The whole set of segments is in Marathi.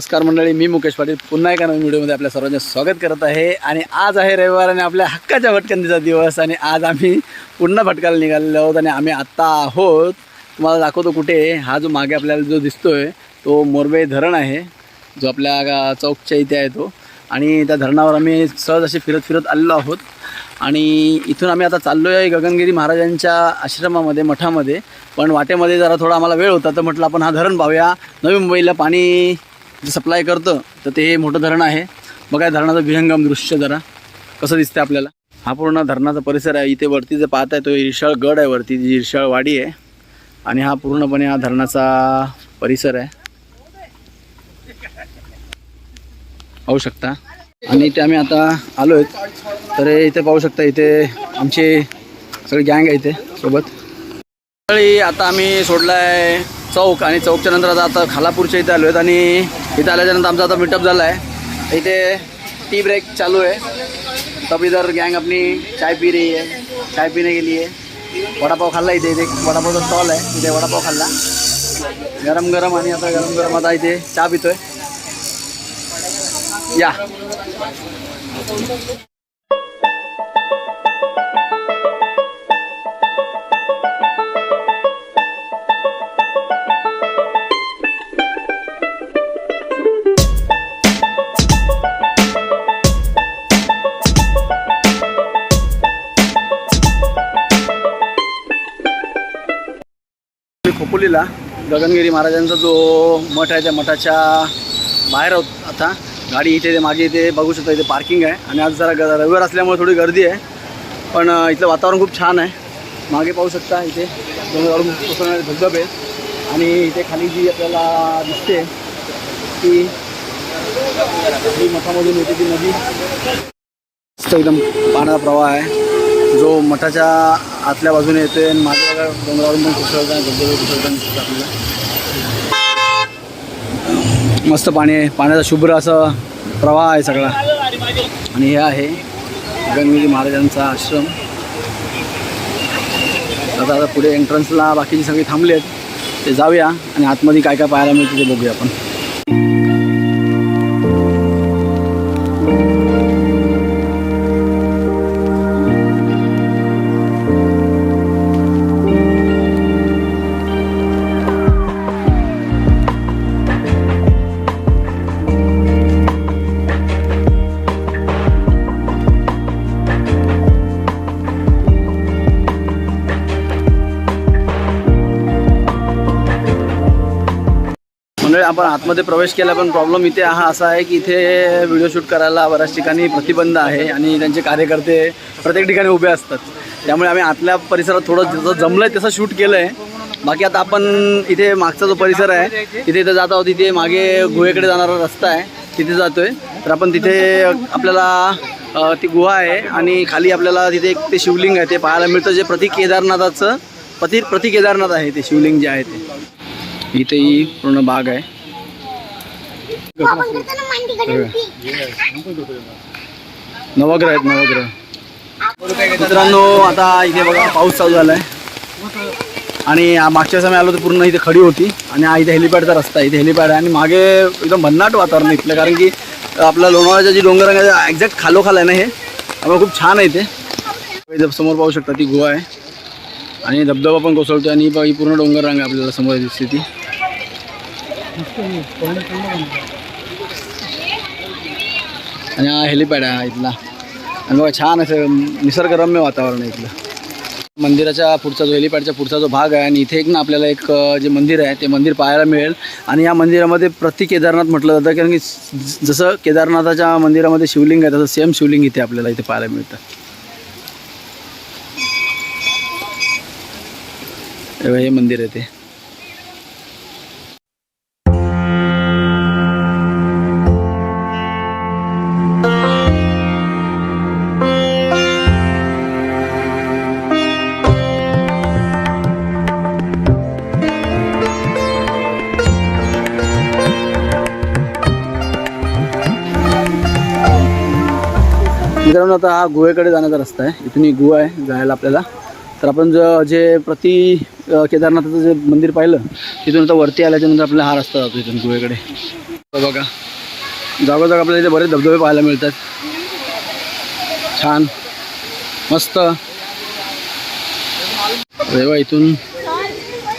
नमस्कार मंडळी मी मुकेश पाटील. पुन्हा एका नवीन व्हिडिओमध्ये आपल्या सर्वांचे स्वागत करत आहे. आणि आज आहे रविवार आणि आपल्या हक्काच्या भटकंतीचा दिवस आणि आज आम्ही पुन्हा भटकायला निघालेलो आहोत आणि आम्ही आत्ता आहोत. तुम्हाला दाखवतो कुठे हा जो मागे आपल्याला जो दिसतो आहे तो मोरबे धरण आहे. जो आपल्या चौकच्या इथे आहे तो. आणि त्या धरणावर आम्ही सहज असे फिरत फिरत आलेलो आहोत. आणि इथून आम्ही आता चाललो आहे गगनगिरी महाराजांच्या आश्रमामध्ये मठामध्ये. पण वाटेमध्ये जरा थोडा आम्हाला वेळ होता तर म्हटलं आपण हा धरण पाहूया. नवी मुंबईला पाणी जे सप्लाय करतं तर ते हे मोठं धरण आहे. बघा या धरणाचं विहंगम दृश्य जरा. कसं दिसतं आपल्याला? हा पूर्ण धरणाचा परिसर आहे. इथे वरती जे पाहत आहे तो इरशाळ गड आहे वरती जी इरशाळ वाडी आहे. आणि हा पूर्णपणे हा धरणाचा परिसर आहे. पाहू शकता? आणि इथे आम्ही आता आलो आहेत तर इथे पाहू शकता इथे आमचे सगळे गँग आहे इथे सोबत. सकाळी आता आम्ही सोडला आहे चौक. आणि चौकच्या नंतर आता आता खालापूरच्या इथे आलो आहेत आणि इथे आल्याच्यानंतर आमचा आता मीटअप झाला आहे इथे टी ब्रेक चालू आहे. तब इधर गँग आपली चाय पी रही है चाय पिणे के लिए. वडापाव खाल्ला इथे इथे एक वडापावचा स्टॉल आहे. इथे वडापाव खाल्ला. गरम गरम आणि आता गरम गरम आता इथे चहा पितोय. या. खोपोलीला गगनगिरी महाराजांचा जो मठ आहे त्या मठाच्या बाहेर आहोत आता. गाडी इथे ते मागे इथे बघू शकता इथे पार्किंग आहे. आणि आज जरा ग- रविवार असल्यामुळे थोडी गर्दी आहे. पण इथलं वातावरण खूप छान आहे. मागे पाहू शकता इथे डोंगरावरून कोसळणारे धबधबे आणि इथे खाली जी आपल्याला दिसते ती मठामधून येते ती नदी. एकदम पाण्याचा प्रवाह आहे. जो मठाच्या आतल्या बाजूने येते आणि माझ्या बघा डोंगरावरून पण कोसळताना धबधबे कोसळताना दिसतात आपल्याला. मस्त पाणी आहे. पाण्याचा शुभ्र असं प्रवाह आहे सगळा. आणि हे आहे गणगिरी महाराजांचा आश्रम. आता आता पुढे एंट्रन्सला बाकीचे सगळे थांबले आहेत. ते जाऊया आणि आतमध्ये काय काय पाहायला मिळतं ते बघूया आपण. मंडळी आपण आतमध्ये प्रवेश केला पण प्रॉब्लेम इथे हा असा आहे की इथे व्हिडिओ शूट करायला बऱ्याच ठिकाणी प्रतिबंध आहे आणि त्यांचे कार्यकर्ते प्रत्येक ठिकाणी उभे असतात. त्यामुळे आम्ही आतल्या परिसरात थोडं जसं जमलं आहे तसं शूट केलं आहे बाकी आता आपण इथे मागचा जो परिसर आहे तिथे इथे जात आहोत तिथे मागे गुहेकडे जाणारा रस्ता आहे तिथे जातोय. तर आपण तिथे आपल्याला ती गुहा आहे आणि खाली आपल्याला तिथे एक ते शिवलिंग आहे ते पाहायला मिळतं. जे प्रति केदारनाथाचं प्रति प्रति केदारनाथ आहे ते शिवलिंग जे आहे ते. इथे ही पूर्ण बाग आहे. नवग्रह आहेत नवग्रह. मित्रांनो आता इथे बघा पाऊस चालू झाला आहे आणि मागच्या समय आलो तर पूर्ण इथे खडी होती. आणि हा इथे हेलिपॅडचा रस्ता आहे. इथे हेलिपॅड आहे. आणि मागे एकदम भन्नाट वातावरण इथलं. कारण की आपल्या लोणावळ्याच्या जी डोंगर आहे एक्झॅक्ट खालोखाल आहे ना हे. त्यामुळे खूप छान आहे इथे. इथे समोर पाहू शकता ती गुहा आहे. आणि धबधबा पण कोसळतो आणि ही पूर्ण डोंगर रांग आहे आपल्याला समोर दिसते ती. आणि हा हेलिपॅड आहे इथला. आणि बघा छान असं निसर्गरम्य वातावरण आहे इथलं. मंदिराच्या पुढचा जो हेलिपॅडच्या पुढचा जो भाग आहे आणि इथे एक ना आपल्याला एक जे मंदिर आहे ते मंदिर पाहायला मिळेल. आणि या मंदिरामध्ये प्रति केदारनाथ म्हटलं जातं कारण की जसं केदारनाथाच्या मंदिरामध्ये शिवलिंग आहे तसं सेम शिवलिंग इथे आपल्याला इथे पाहायला मिळतं. हे मंदिर आहे ते. मित्रांनो आता हा गुहेकडे जाण्याचा रस्ता आहे. इथून ही गुहा आहे जायला आपल्याला. तर आपण ज जे प्रति केदारनाथाचं जे मंदिर पाहिलं तिथून आता वरती आल्याच्यानंतर आपल्याला हा रस्ता जातो इथून गुहेकडे. बघा. जागोजाग आपल्याला इथे बरेच धबधबे पाहायला मिळतात. छान. मस्त. रेवा इथून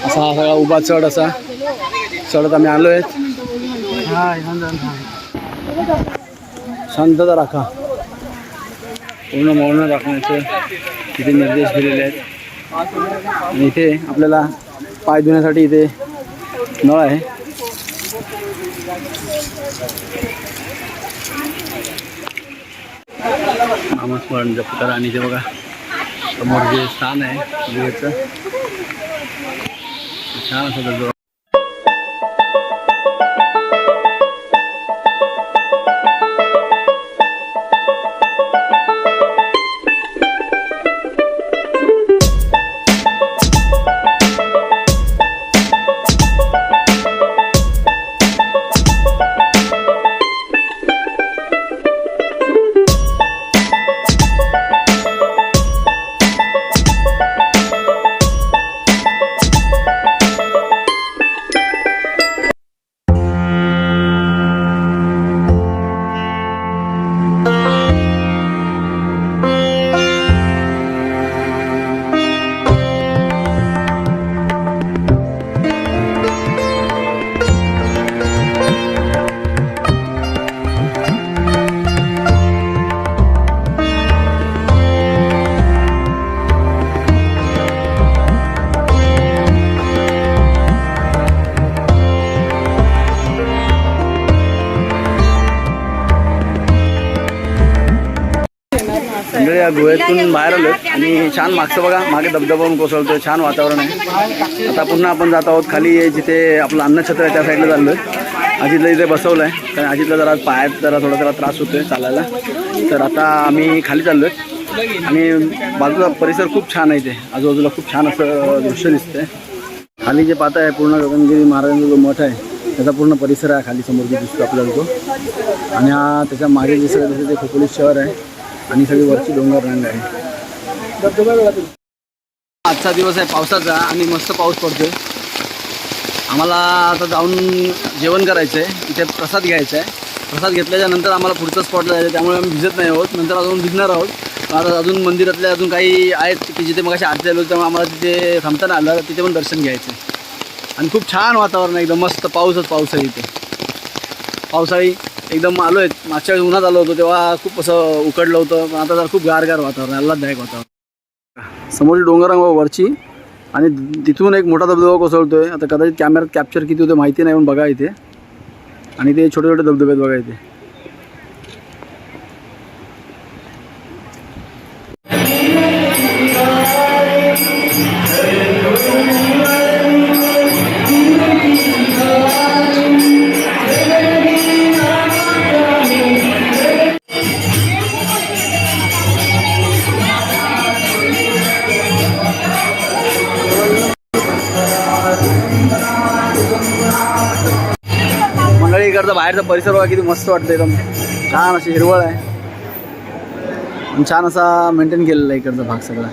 असा हा सगळा उभा चढ असा. चढत आम्ही आलो आहेत शांतता राखा. पूर्ण मौन राखण्याचे तिथे निर्देश दिलेले आहेत. आणि इथे आपल्याला पाय धुण्यासाठी इथे नळ आहे. नामस्मरण जप आणि ते बघा समोर जे स्थान आहे छान असं या गुहेतून बाहेर आलो आणि छान मागचं बघा मागे धबधबा पण कोसळतोय छान वातावरण आहे. आता पुन्हा आपण जात आहोत खाली जिथे आपलं अन्नछत्र आहे त्या साईडला चाललोय. अजितला इथे बसवलं आहे कारण अजितला जरा पायात जरा थोडा त्याला त्रास होतोय चालायला. तर आता आम्ही खाली चाललोय. आणि बाजूला परिसर खूप छान आहे इथे. आजूबाजूला खूप छान असं दृश्य दिसतंय. खाली जे पाहताय पूर्ण गगनगिरी महाराजांचा जो मठ आहे त्याचा पूर्ण परिसर आहे खाली समोर जो दिसतो आपल्याला तो. आणि हा त्याच्यामागे जे सगळं दिसतं ते खोपोली शहर आहे. आणि सगळी वरची डोंगर रंग आहे. आजचा दिवस आहे पावसाचा आणि मस्त पाऊस पडतोय. आम्हाला आता जाऊन जेवण करायचं आहे इथे प्रसाद घ्यायचा आहे प्रसाद घेतल्याच्या नंतर आम्हाला पुढचं स्पॉटला जायचं त्यामुळे आम्ही भिजत नाही आहोत. नंतर अजून भिजणार आहोत. आता अजून मंदिरातले अजून काही आहेत की जिथे मग अशी आरती आलो त्यामुळे आम्हाला तिथे थांबताना आलं तिथे पण दर्शन घ्यायचं आणि खूप छान वातावरण आहे एकदम मस्त पाऊसच पाऊस आहे इथे. पावसाळी एकदम आलो आहेत मागच्या वेळी उन्हात आलो होतो तेव्हा खूप असं उकडलं होतं. पण आता जर खूप गारगार वातावरण आल्हाददायक वातावरण. समोरची डोंगरांग वरची आणि तिथून एक मोठा धबधबा कोसळतोय. आता कदाचित कॅमेऱ्यात कॅप्चर किती होतं माहिती नाही पण बघा इथे. आणि ते छोटे छोटे धबधबे आहेत बघा इथे. इकडचा बाहेरचा परिसर बघा किती मस्त वाटतं एकदम. छान अशी हिरवळ आहे. छान असा मेंटेन केलेला आहे इकडचा भाग सगळा.